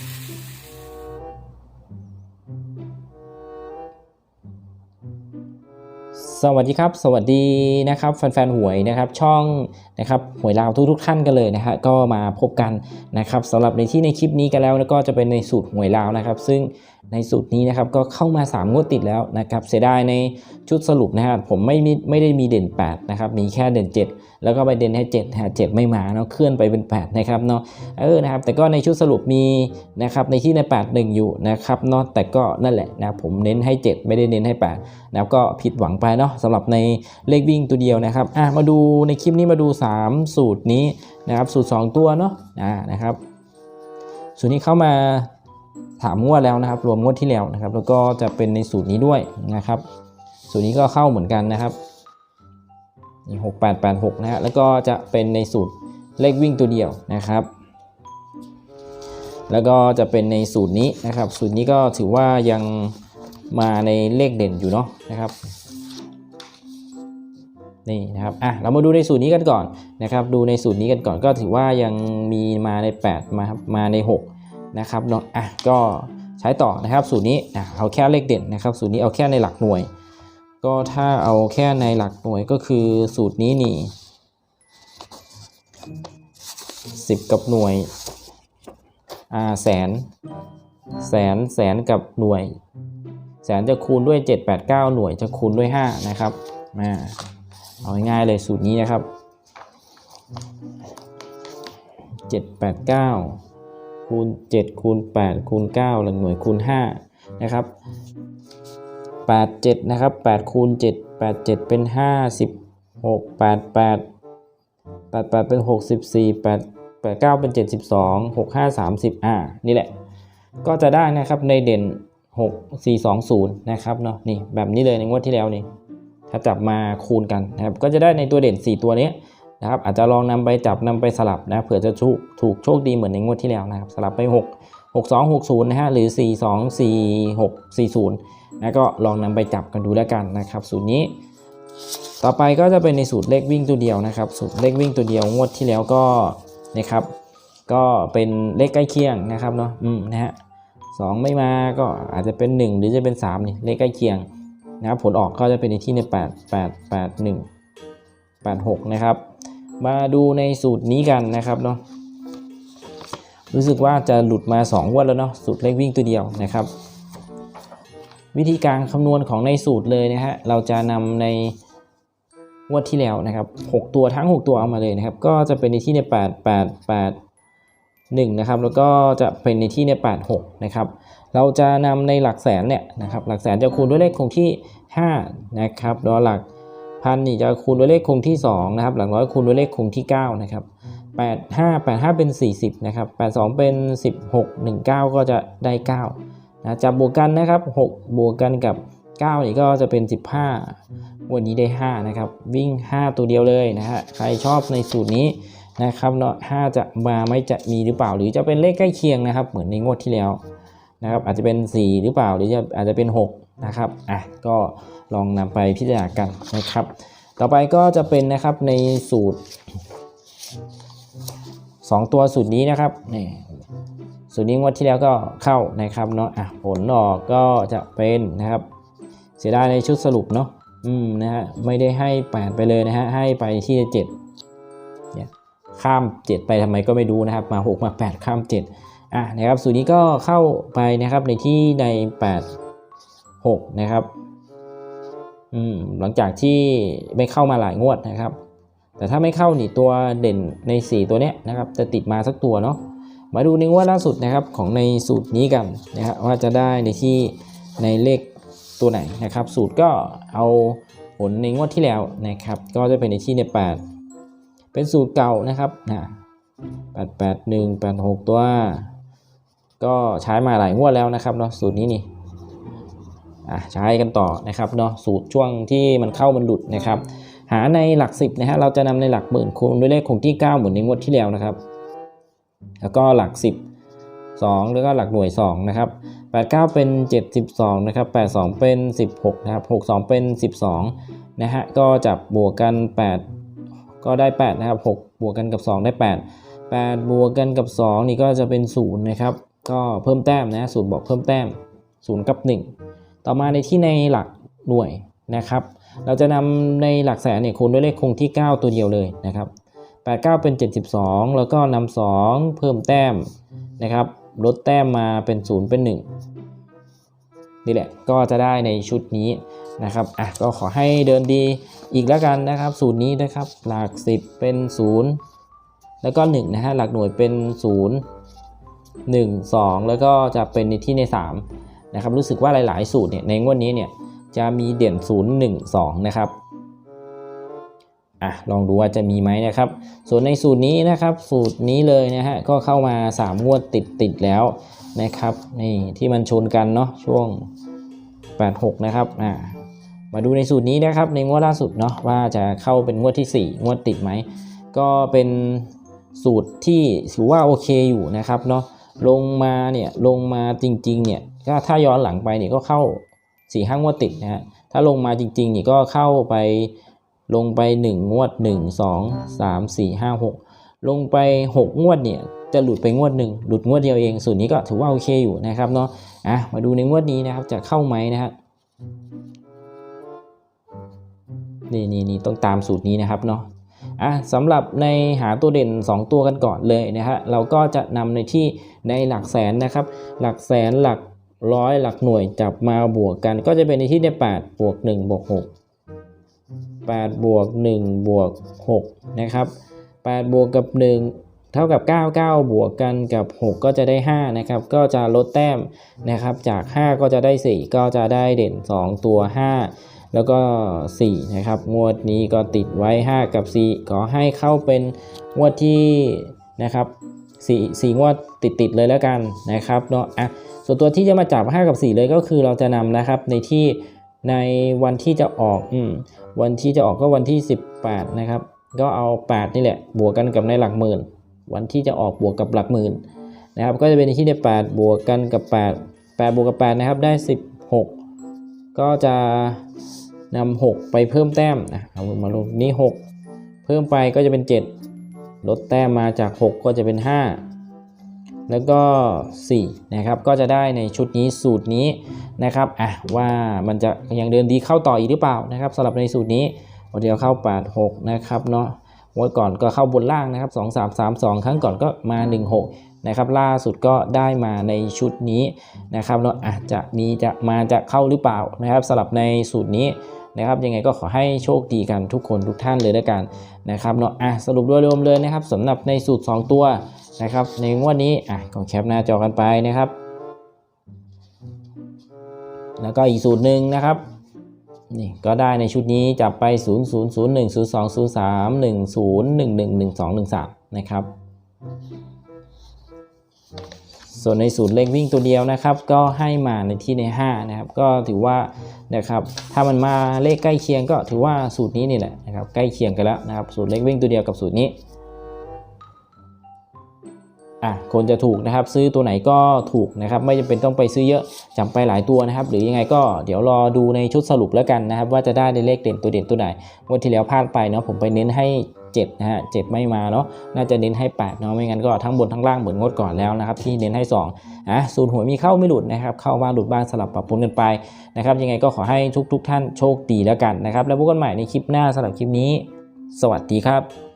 สวัสดีครับ สวัสดีนะครับแฟนๆหวยนะครับช่องนะครับหวยลาวทุกๆท่านกันเลยนะฮะก็มาพบกันนะครับสำหรับในที่ในคลิปนี้กันแล้วแล้วก็จะเป็นในสูตรหวยลาวนะครับ ซึ่ง ในสูตรนี้นะครับก็เข้ามา 3 งวดติดแล้วนะครับเสียดายในชุดสรุปนะฮะผมไม่มีไม่ได้มีเด่น 8 นะครับ มีแค่เด่น 7 แล้วก็ไปเด่นให้7นะฮะ7ไม่มาเนาะเคลื่อนไปเป็น 8 นะครับเนาะเออนะครับแต่ก็ในชุดสรุปมีนะครับในที่ใน 8 1 อยู่นะครับเนาะแต่ก็นั่นแหละนะผมเน้นให้ 7 ไม่ได้เน้นให้ 8 นะครับก็ผิดหวังไปเนาะสำหรับในเลขวิ่งตัวเดียวนะครับอะมาดูในคลิปนี้มาดู 3 สูตรนี้นะครับสูตร 2 ตัวเนาะอ่านะครับสูตรนี้เข้ามา ถามงวดแล้วนะครับ รวมงวดที่แล้วนะครับ แล้วก็จะเป็นในสูตรนี้ด้วยนะครับ สูตรนี้ก็เข้าเหมือนกันนะครับนี่หกแปดแปดหกนะฮะแล้วก็จะเป็นในสูตรเลขวิ่งตัวเดียวนะครับ แล้วก็จะเป็นในสูตรนี้นะครับ สูตรนี้ก็ถือว่ายังมาในเลขเด่นอยู่เนาะนะครับนี่นะครับ อะ เรามาดูในสูตรนี้กันก่อนนะครับ ดูในสูตรนี้กันก่อนก็ถือว่ายังมีมาใน 8 มาครับ มาใน 6 นะครับอะก็ใช้ต่อนะครับสูตรนี้อะเอาแค่เลขเด่นนะครับ สูตรนี้เอาแค่ในหลักหน่วย ก็ถ้าเอาแค่ในหลักหน่วยก็คือสูตรนี้นี่10กับหน่วยอ่าแสน แสนแสนกับหน่วย แสนจะคูณด้วย 7 8 9 หน่วยจะคูณด้วย 5 นะครับมาเอาง่ายๆเลยสูตรนี้นะครับ 7 8 9 คูณ 7 คูณ 8 คูณ 9 หลังหน่วยคูณ 5 นะครับ 8 7 นะครับ 8 คูณ 7 8 7 เป็น 56 8 8 8 8 เป็น 64 8 8 9 เป็น 72 6 5 30อ่านี่แหละ ก็จะได้นะครับในเด่น 6 4 2 0 นะครับเนาะนี่แบบนี้เลยในงวดที่แล้วนี่ถ้าจับมาคูณกันนะครับก็จะได้ในตัวเด่น 4 ตัวนี้ นะครับอาจจะลองนำไปจับนำไปสลับนะเผื่อจะถูกถูกโชคดีเหมือนในงวดที่แล้วนะครับสลับไป 6 6 2 6 0นะฮะหรือ 4 2 4 6 4 0นะก็ลองนำไปจับกันดูแล้วกันนะครับสูตรนี้ ต่อไปก็จะเป็นในสูตรเลขวิ่งตัวเดียวนะครับสูตรเลขวิ่งตัวเดียวงวดที่แล้วก็นะครับก็เป็นเลขใกล้เคียงนะครับเนาะอืมนะฮะสองไม่มาก็อาจจะเป็น 1 หรือจะเป็น3นี่เลขใกล้เคียงนะครับผลออกก็จะเป็นในที่ใน8 8 8 1 8 6นะครับ มาดูในสูตรนี้กันนะครับเนาะรู้สึกว่าจะหลุดมา2งวันแล้วเนาะสูตรเลขวิ่งตัวเดียวนะครับ วิธีการคำนวณของในสูตรเลยนะฮะเราจะนำในงวดที่แล้วนะครับ 6 ตัวทั้ง 6 ตัวเอามาเลยนะครับ ก็จะเป็นในที่ใน 8 8 8 1นะครับแล้วก็จะเป็นในที่ใน 8 6นะครับเราจะนำในหลักแสนเนี่ยนะครับหลักแสนจะคูณด้วยเลขคงที่ 5 นะครับแล้วหลัก พันนี่จะคูณด้วยเลขคงที่2นะครับหลักร้อยคูณด้วยเลขคงที่9นะครับ8 5 8 5 เป็น 40นะครับ82 เป็น 16 19 ก็จะได้9นะจับบวกกันนะครับ6บวกกันกับ 9 นี่ก็จะเป็น 15 วันนี้ได้ 5 นะครับ วิ่ง 5 ตัวเดียวเลยนะฮะใครชอบในสูตรนี้นะครับเนาะ5จะมาไม่จะมีหรือเปล่า หรือจะเป็นเลขใกล้เคียงนะครับ เหมือนในงวดที่แล้ว นะครับอาจจะเป็น 4 หรือเปล่าหรือจะอาจจะเป็น 6 นะครับอะก็ลองนำไปพิจารณากันนะครับ ต่อไปก็จะเป็นนะครับในสูตร 2 ตัวสูตรนี้นะครับนี่สูตรนี้งวดที่แล้วก็เข้านะครับเนาะอะผลออกก็จะเป็นนะครับ เสียดายในชุดสรุปเนาะอืมนะฮะไม่ได้ให้ 8 ไปเลยนะฮะให้ไปที่7เนี่ยข้าม 7 ไปทำไมก็ไม่รู้นะครับ มา 6 มา 8 ข้าม 7 อะนะครับสูตรนี้ก็เข้าไปนะครับในที่ใน 8 6 นะครับอืมหลังจากที่ไม่เข้ามาหลายงวดนะครับ แต่ถ้าไม่เข้านี่ตัวเด่นใน 4 ตัวเนี้ยนะครับ จะติดมาสักตัวเนาะมาดูในงวดล่าสุดนะครับของในสูตรนี้กันนะครับว่าจะได้ในที่ในเลขตัวไหนนะครับ สูตรก็เอาผลในงวดที่แล้วนะครับ ก็จะเป็นในที่ใน 8 เป็นสูตรเก่านะครับนะ8 8 1 8 6 ตัว ก็ใช้มาหลายงวดแล้วนะครับเนาะสูตรนี้นี่อะใช้กันต่อนะครับเนาะสูตรช่วงที่มันเข้ามันหลุดนะครับ หาในหลักสิบนะฮะเราจะนำในหลักหมื่นคูณด้วยเลขคงที่ 9 เหมือนในงวดที่แล้วนะครับ แล้วก็หลัก 10 2 แล้วก็หลักหน่วย2นะครับ89 เป็น 72นะครับ82 เป็น 16นะครับ62 เป็น 12นะฮะก็จับบวกกัน 8 ก็ได้8นะครับ6บวกกันกับ 2 ได้ 8 8 บวกกันกับ 2 นี่ก็จะเป็น0นะครับ ก็เพิ่มแต้มนะสูตรบอกเพิ่มแต้ม0กับ 1 ต่อมาในที่ในหลักหน่วยนะครับ เราจะนำในหลักแสนเนี่ยคูณด้วยเลขคงที่ 9 ตัวเดียวเลยนะครับ 8 9 เป็น 72 แล้วก็นำ2เพิ่มแต้มนะครับลดแต้มมาเป็น 0 เป็น 1 นี่แหละก็จะได้ในชุดนี้นะครับอะก็ขอให้เดินดีอีกแล้วกันนะครับ สูตรนี้นะครับ หลัก 10 เป็น 0 แล้วก็1นะฮะหลักหน่วยเป็น 0 1 2 แล้วก็จะเป็นในที่ใน3นะครับรู้สึกว่าหลาย ๆ สูตรเนี่ยในงวดนี้เนี่ยจะมีเด่น 0 1 2 นะครับอะลองดูว่าจะมีไหมนะครับ ส่วนในสูตรนี้นะครับ สูตรนี้เลยนะฮะก็เข้ามา 3 งวดติดติดแล้วนะครับนี่ที่มันชนกันเนาะช่วง 86 นะครับอ่ามาดูในสูตรนี้นะครับในงวดล่าสุดเนาะว่าจะเข้าเป็นงวดที่ 4 งวดติดไหมก็เป็นสูตรที่ถือว่าโอเคอยู่นะครับเนาะ ลงมาเนี่ยลงมาจริงๆเนี่ยก็ถ้าย้อนหลังไปเนี่ยก็เข้า4ี่ห้างวดติดนะฮะถ้าลงมาจริงๆเนี่ยก็เข้าไปลงไป 1 งวด 1 2 3 4 5 6 ลงไป 6 งวดเนี่ยจะหลุดไปงวดหนึ่งหลุดงวดเดียวเองส่วนนี้ก็ถือว่าโอเคอยู่นะครับเนาะอะมาดูในงวดนี้นะครับจะเข้าไหมนะฮะนี่นี่นี่ต้องตามสูตรนี้นะครับเนาะ อะสำหรับในหาตัวเด่น 2 ตัวกันก่อนเลยนะฮะเราก็จะนำในที่ในหลักแสนนะครับ หลักแสนหลักร้อยหลักหน่วยจับมาบวกกัน ก็จะเป็นในที่ได้8บวก1บวก6 8บวก1บวก6นะครับ8บวกกับ 1 เท่ากับ 9 9 บวกกันกับ 6 ก็จะได้ 5 นะครับ ก็จะลดแต้มนะครับ จาก 5 ก็จะได้ 4 ก็จะได้เด่น 2 ตัว 5 แล้วก็ 4 นะครับ งวดนี้ก็ติดไว้ 5 กับ 4 ขอให้เข้าเป็นงวดที่นะครับ4 4งวดติดติดเลยแล้วกันนะครับเนาะอะส่วนตัวที่จะมาจับ 5 กับ 4 เลยก็คือเราจะนำนะครับในที่ในวันที่จะออกอืมวันที่จะออกก็วันที่ 18 นะครับ ก็เอา 8 นี่แหละ บวกกันกับในหลักหมื่น วันที่จะออกบวกกับหลักหมื่นนะครับ ก็จะเป็นในที่ได้ 8 บวกกันกับ 8 8 บวกกับ 8 นะครับ ได้ 16 ก็จะนำ6ไปเพิ่มแต้มนะเอามาลงนี้6เพิ่มไปก็จะเป็น 7 ลดแต้มมาจาก 6 ก็จะเป็น 5 แล้วก็ 4 นะครับ ก็จะได้ในชุดนี้สูตรนี้นะครับอะว่ามันจะยังเดินดีเข้าต่ออีกหรือเปล่านะครับสำหรับในสูตรนี้วันเดียวเข้า8 6นะครับเนาะงวดก่อนก็เข้าบนล่างนะครับ 2 3 3 2 ครั้งก่อนก็มา 1 6 นะครับล่าสุดก็ได้มาในชุดนี้นะครับเนาะอาจจะมีจะมาจะเข้าหรือเปล่านะครับสำหรับในสูตรนี้นะครับยังไงก็ขอให้โชคดีกันทุกคนทุกท่านเลยแล้วยกันนะครับเนาะอะสรุปโดยรวมเลยนะครับสำหรับในสูตร 2 ตัวนะครับในงวดนี้อะก็แคปหน้าจอกันไปนะครับ แล้วก็อีกสูตรหนึ่งนะครับนี่ก็ได้ในชุดนี้จับไป 0 0 0 1 0 2 0 3 1 0 1 1 1 2 1 3 นะครับ ส่วนในสูตรเลขวิ่งตัวเดียวนะครับ ก็ให้มาในที่ใน5นะครับก็ถือว่านะครับถ้ามันมาเลขใกล้เคียงก็ถือว่าสูตรนี้นี่แหละนะครับใกล้เคียงกันแล้วนะครับสูตรเลขวิ่งตัวเดียวกับสูตรนี้อะคนจะถูกนะครับซื้อตัวไหนก็ถูกนะครับไม่จำเป็นต้องไปซื้อเยอะจำไปหลายตัวนะครับ หรือยังไงก็เดี๋ยวรอดูในชุดสรุปแล้วกันนะครับ ว่าจะได้ในเลขเด่นตัวเด่นตัวไหนวันที่แล้วพลาดไปเนาะผมไปเน้นให้ 7นะฮะ7ไม่มาเนาะน่าจะเน้นให้8เนาะไม่งั้นก็ทั้งบนทั้งล่างเหมือนงดก่อนแล้วนะครับที่เน้นให้2อะศูนย์หวยมีเข้าไม่หลุดนะครับเข้าบ้างหลุดบ้างสลับปรับปรุงกันไปนะครับยังไงก็ขอให้ทุกๆท่านโชคดีแล้วกันนะครับแล้วพบกันใหม่ในคลิปหน้าสำหรับคลิปนี้ สวัสดีครับ